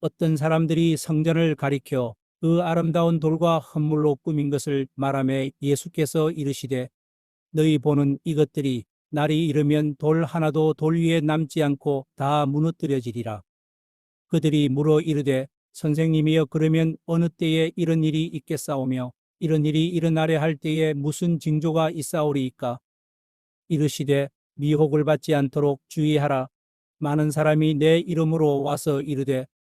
어떤 사람들이 성전을 가리켜 그 아름다운 돌과 헌물로 꾸민 것을 말하며 예수께서 이르시되 너희 보는 이것들이 날이 이르면 돌 하나도 돌 위에 남지 않고 다 무너뜨려지리라. 그들이 물어 이르되 선생님이여 그러면 어느 때에 이런 일이 있겠사오며 이런 일이 일어나려 할 때에 무슨 징조가 있사오리이까? 이르시되 미혹을 받지 않도록 주의하라. 많은 사람이 내 이름으로 와서 이르되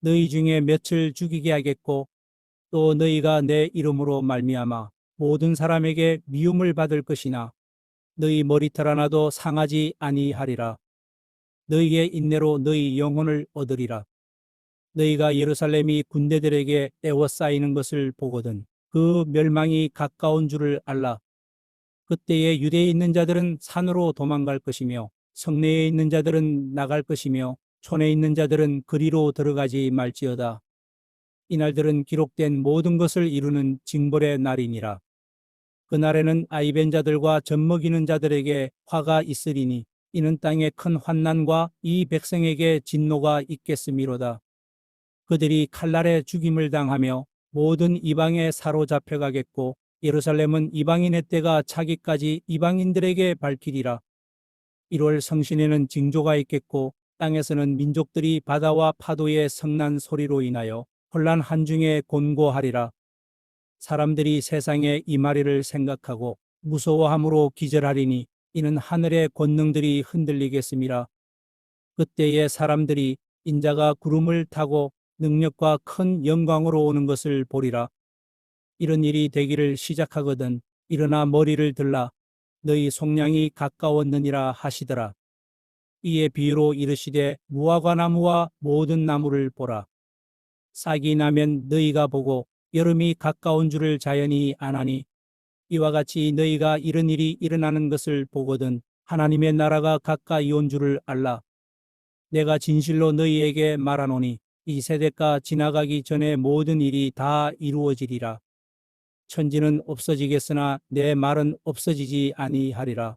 너희 중에 몇을 죽이게 하겠고 또 너희가 내 이름으로 말미암아 모든 사람에게 미움을 받을 것이나 너희 머리털 하나도 상하지 아니하리라. 너희의 인내로 너희 영혼을 얻으리라. 너희가 예루살렘이 군대들에게 떼워싸이는 것을 보거든 그 멸망이 가까운 줄을 알라. 그때에 유대에 있는 자들은 산으로 도망갈 것이며 성내에 있는 자들은 나갈 것이며 촌에 있는 자들은 그리로 들어가지 말지어다. 이날들은 기록된 모든 것을 이루는 징벌의 날이니라. 그날에는 아이벤 자들과 젖먹이는 자들에게 화가 있으리니 이는 땅에 큰 환난과 이 백성에게 진노가 있겠음이로다. 그들이 칼날에 죽임을 당하며 모든 이방에 사로잡혀 가겠고 예루살렘은 이방인의 때가 차기까지 이방인들에게 밝히리라. 1월 성신에는 징조가 있겠고 땅에서는 민족들이 바다와 파도의 성난 소리로 인하여 혼란 한중에 곤고하리라. 사람들이 세상의 이마리를 생각하고 무서워함으로 기절하리니 이는 하늘의 권능들이 흔들리겠음이라. 그때에 사람들이 인자가 구름을 타고 능력과 큰 영광으로 오는 것을 보리라. 이런 일이 되기를 시작하거든 일어나 머리를 들라 너희 속량이 가까웠느니라 하시더라. 이에 비유로 이르시되 무화과 나무와 모든 나무를 보라. 싹이 나면 너희가 보고 여름이 가까운 줄을 자연히 아나니 이와 같이 너희가 이런 일이 일어나는 것을 보거든 하나님의 나라가 가까이 온 줄을 알라. 내가 진실로 너희에게 말하노니 이 세대가 지나가기 전에 모든 일이 다 이루어지리라. 천지는 없어지겠으나 내 말은 없어지지 아니하리라.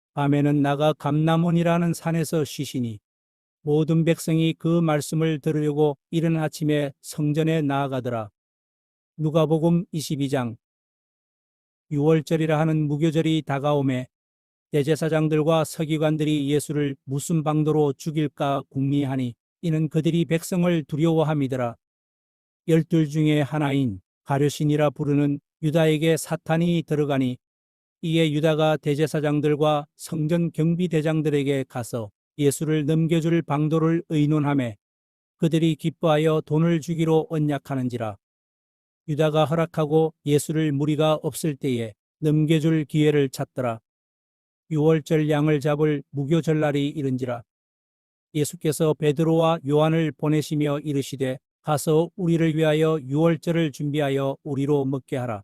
밤에는 나가 감남원이라는 산에서 쉬시니 모든 백성이 그 말씀을 들으려고 이른 아침에 성전에 나아가더라. 누가복음 22장 6월절이라 하는 무교절이 다가오매 대제사장들과 서기관들이 예수를 무슨 방도로 죽일까 궁리하니 이는 그들이 백성을 두려워함이더라. 열둘 중에 하나인 가룟신이라 부르는 유다에게 사탄이 들어가니 이에 유다가 대제사장들과 성전 경비대장들에게 가서 예수를 넘겨줄 방도를 의논하매 그들이 기뻐하여 돈을 주기로 언약하는지라 유다가 허락하고 예수를 무리가 없을 때에 넘겨줄 기회를 찾더라. 유월절 양을 잡을 무교절 날이 이른지라. 예수께서 베드로와 요한을 보내시며 이르시되 가서 우리를 위하여 유월절을 준비하여 우리로 먹게 하라.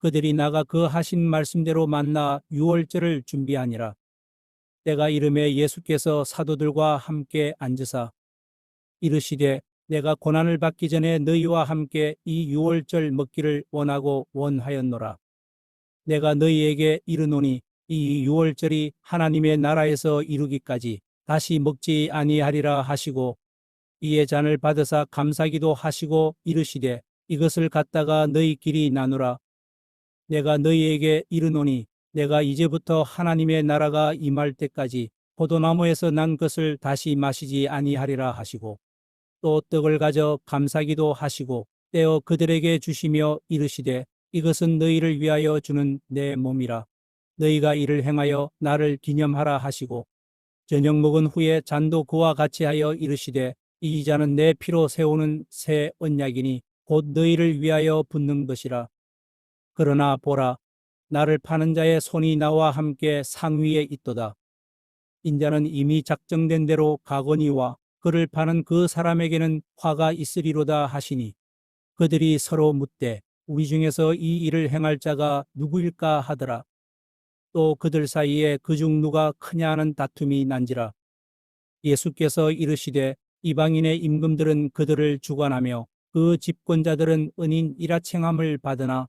그들이 나가 그 하신 말씀대로 만나 유월절을 준비하니라. 때가 이름에 예수께서 사도들과 함께 앉으사 이르시되 내가 고난을 받기 전에 너희와 함께 이 유월절 먹기를 원하고 원하였노라. 내가 너희에게 이르노니 이 유월절이 하나님의 나라에서 이루기까지 다시 먹지 아니하리라 하시고 이에 잔을 받으사 감사기도 하시고 이르시되 이것을 갖다가 너희끼리 나누라. 내가 너희에게 이르노니 내가 이제부터 하나님의 나라가 임할 때까지 포도나무에서 난 것을 다시 마시지 아니하리라 하시고 또 떡을 가져 감사기도 하시고 떼어 그들에게 주시며 이르시되 이것은 너희를 위하여 주는 내 몸이라. 너희가 이를 행하여 나를 기념하라 하시고 저녁 먹은 후에 잔도 그와 같이 하여 이르시되 이 잔은 내 피로 세우는 새 언약이니 곧 너희를 위하여 붓는 것이라 그러나 보라 나를 파는 자의 손이 나와 함께 상위에 있도다. 인자는 이미 작정된 대로 가거니와 그를 파는 그 사람에게는 화가 있으리로다 하시니 그들이 서로 묻되 우리 중에서 이 일을 행할 자가 누구일까 하더라. 또 그들 사이에 그 중 누가 크냐 하는 다툼이 난지라. 예수께서 이르시되 이방인의 임금들은 그들을 주관하며 그 집권자들은 은인 일하청함을 받으나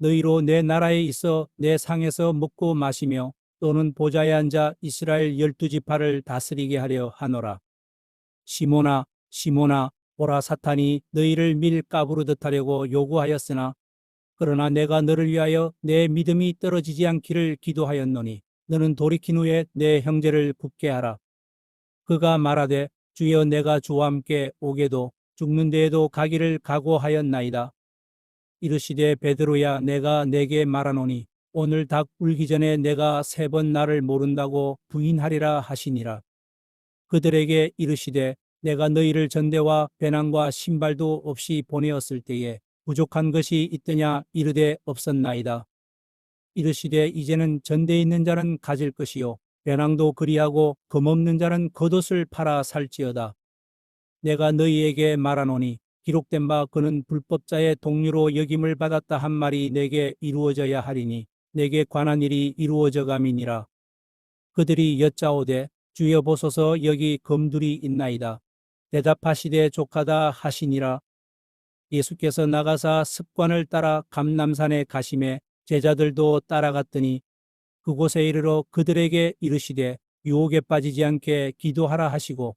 너희로 내 나라에 있어 내 상에서 먹고 마시며 또는 보좌에 앉아 이스라엘 열두 지파를 다스리게 하려 하노라. 시모나 시모나 보라 사탄이 너희를 밀 까부르듯 하려고 요구하였으나 그러나 내가 너를 위하여 내 믿음이 떨어지지 않기를 기도하였노니 너는 돌이킨 후에 내 형제를 굳게 하라. 그가 말하되 주여 내가 주와 함께 오게도 죽는 데에도 가기를 각오하였나이다. 이르시되 베드로야 내가 내게 말하노니 오늘 닭 울기 전에 내가 세 번 나를 모른다고 부인하리라 하시니라. 그들에게 이르시되 내가 너희를 전대와 배낭과 신발도 없이 보내었을 때에 부족한 것이 있더냐 이르되 없었나이다. 이르시되 이제는 전대에 있는 자는 가질 것이요 배낭도 그리하고 금없는 자는 겉옷을 팔아 살지어다. 내가 너희에게 말하노니 기록된 바 그는 불법자의 동료로 여김을 받았다 한 말이 내게 이루어져야 하리니 내게 관한 일이 이루어져 감이니라. 그들이 여짜오되 주여 보소서 여기 검둘이 있나이다. 대답하시되 족하다 하시니라. 예수께서 나가사 습관을 따라 감남산에 가심에 제자들도 따라갔더니 그곳에 이르러 그들에게 이르시되 유혹에 빠지지 않게 기도하라 하시고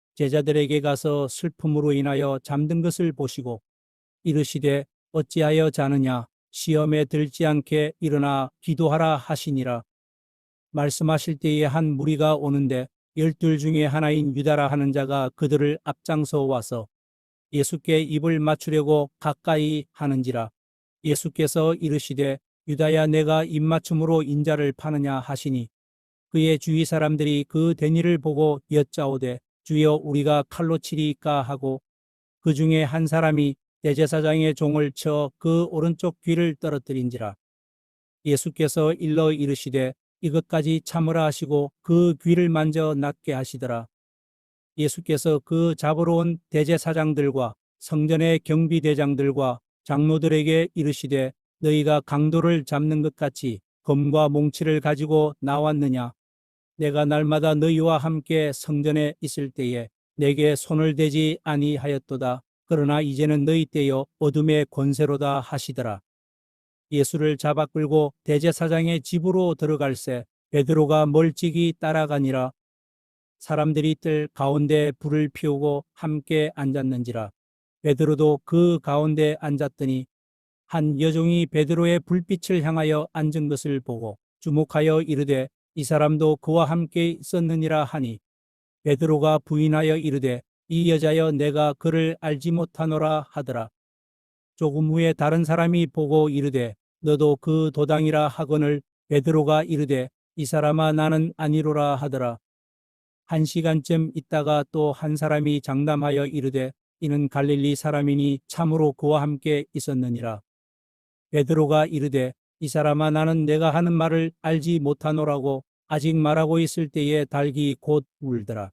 제자들에게 가서 슬픔으로 인하여 잠든 것을 보시고 이르시되 어찌하여 자느냐 시험에 들지 않게 일어나 기도하라 하시니라. 말씀하실 때에 한 무리가 오는데 열둘 중에 하나인 유다라 하는 자가 그들을 앞장서 와서 예수께 입을 맞추려고 가까이 하는지라 예수께서 이르시되 유다야 내가 입맞춤으로 인자를 파느냐 하시니 그의 주위 사람들이 그 대니를 보고 여짜오되 주여 우리가 칼로 치리까 하고 그 중에 한 사람이 대제사장의 종을 쳐 그 오른쪽 귀를 떨어뜨린지라. 예수께서 일러 이르시되 이것까지 참으라 하시고 그 귀를 만져 낫게 하시더라. 예수께서 그 잡으러 온 대제사장들과 성전의 경비대장들과 장로들에게 이르시되 너희가 강도를 잡는 것 같이 검과 몽치를 가지고 나왔느냐 내가 날마다 너희와 함께 성전에 있을 때에 내게 손을 대지 아니하였도다. 그러나 이제는 너희 때여 어둠의 권세로다 하시더라. 예수를 잡아 끌고 대제사장의 집으로 들어갈새 베드로가 멀찍이 따라가니라. 사람들이 뜰 가운데 불을 피우고 함께 앉았는지라. 베드로도 그 가운데 앉았더니 한 여종이 베드로의 불빛을 향하여 앉은 것을 보고 주목하여 이르되 이 사람도 그와 함께 있었느니라 하니 베드로가 부인하여 이르되 이 여자여 내가 그를 알지 못하노라 하더라 조금 후에 다른 사람이 보고 이르되 너도 그 도당이라 하거늘 베드로가 이르되 이 사람아 나는 아니로라 하더라 한 시간쯤 있다가 또 한 사람이 장담하여 이르되 이는 갈릴리 사람이니 참으로 그와 함께 있었느니라. 베드로가 이르되 이 사람아 나는 내가 하는 말을 알지 못하노라고 아직 말하고 있을 때에 닭이 곧 울더라.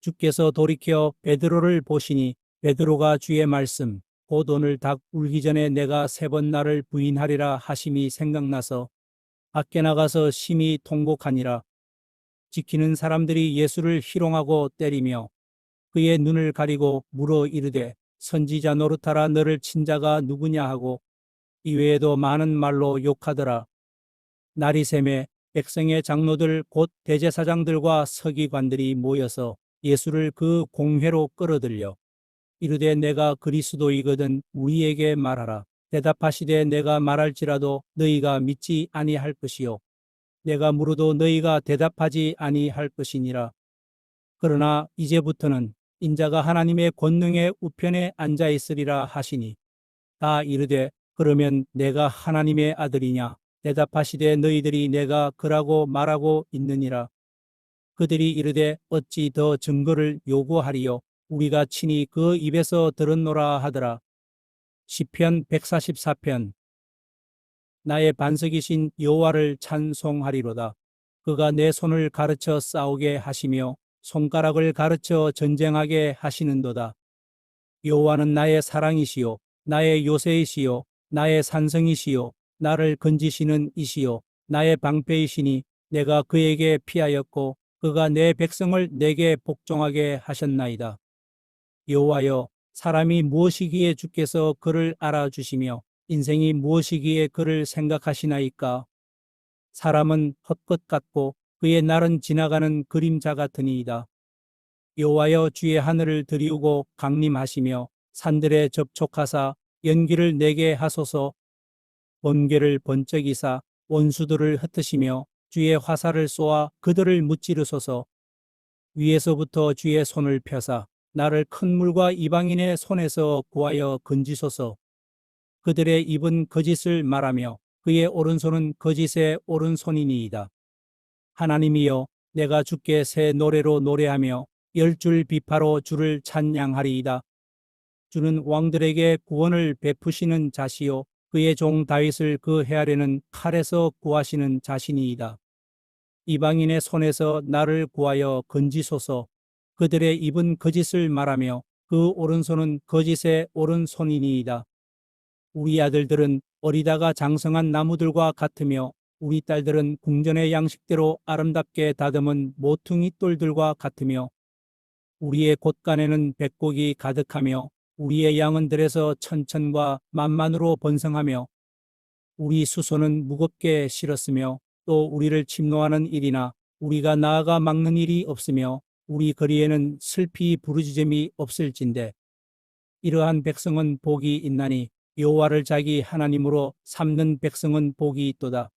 주께서 돌이켜 베드로를 보시니 베드로가 주의 말씀 곧 오늘 닭 울기 전에 내가 세 번 나를 부인하리라 하심이 생각나서 밖에 나가서 심히 통곡하니라. 지키는 사람들이 예수를 희롱하고 때리며 그의 눈을 가리고 물어 이르되 선지자 노릇하라 너를 친 자가 누구냐 하고 이외에도 많은 말로 욕하더라. 날이 새매 백성의 장로들 곧 대제사장들과 서기관들이 모여서 예수를 그 공회로 끌어들여 이르되 내가 그리스도이거든 우리에게 말하라. 대답하시되 내가 말할지라도 너희가 믿지 아니할 것이요 내가 물어도 너희가 대답하지 아니할 것이니라. 그러나 이제부터는 인자가 하나님의 권능의 우편에 앉아 있으리라 하시니 다 이르되 그러면 내가 하나님의 아들이냐 대답하시되 너희들이 내가 그라고 말하고 있느니라. 그들이 이르되 어찌 더 증거를 요구하리요 우리가 친히 그 입에서 들었노라 하더라. 시편 144편 나의 반석이신 여호와를 찬송하리로다. 그가 내 손을 가르쳐 싸우게 하시며 손가락을 가르쳐 전쟁하게 하시는도다. 여호와는 나의 사랑이시요 나의 요새이시요 나의 산성이시요 나를 건지시는 이시요 나의 방패이시니 내가 그에게 피하였고 그가 내 백성을 내게 복종하게 하셨나이다. 여호와여 사람이 무엇이기에 주께서 그를 알아주시며 인생이 무엇이기에 그를 생각하시나이까? 사람은 헛것 같고 그의 날은 지나가는 그림자 같으니이다. 여호와여 주의 하늘을 들이우고 강림하시며 산들에 접촉하사 연기를 내게 하소서 번개를 번쩍이사 원수들을 흩으시며 주의 화살을 쏘아 그들을 무찌르소서 위에서부터 주의 손을 펴사 나를 큰 물과 이방인의 손에서 구하여 건지소서 그들의 입은 거짓을 말하며 그의 오른손은 거짓의 오른손이니이다. 하나님이여 내가 주께 새 노래로 노래하며 열 줄 비파로 주를 찬양하리이다. 주는 왕들에게 구원을 베푸시는 자시요 그의 종 다윗을 그 헤아려는 칼에서 구하시는 자신이이다. 이방인의 손에서 나를 구하여 건지소서 그들의 입은 거짓을 말하며 그 오른손은 거짓의 오른손이니이다. 우리 아들들은 어리다가 장성한 나무들과 같으며 우리 딸들은 궁전의 양식대로 아름답게 다듬은 모퉁이 돌들과 같으며 우리의 곳간에는 백곡이 가득하며 우리의 양은 들에서 천천과 만만으로 번성하며 우리 수소는 무겁게 실었으며 또 우리를 침노하는 일이나 우리가 나아가 막는 일이 없으며 우리 거리에는 슬피 부르짖음이 없을진데 이러한 백성은 복이 있나니 여호와를 자기 하나님으로 삼는 백성은 복이 있도다.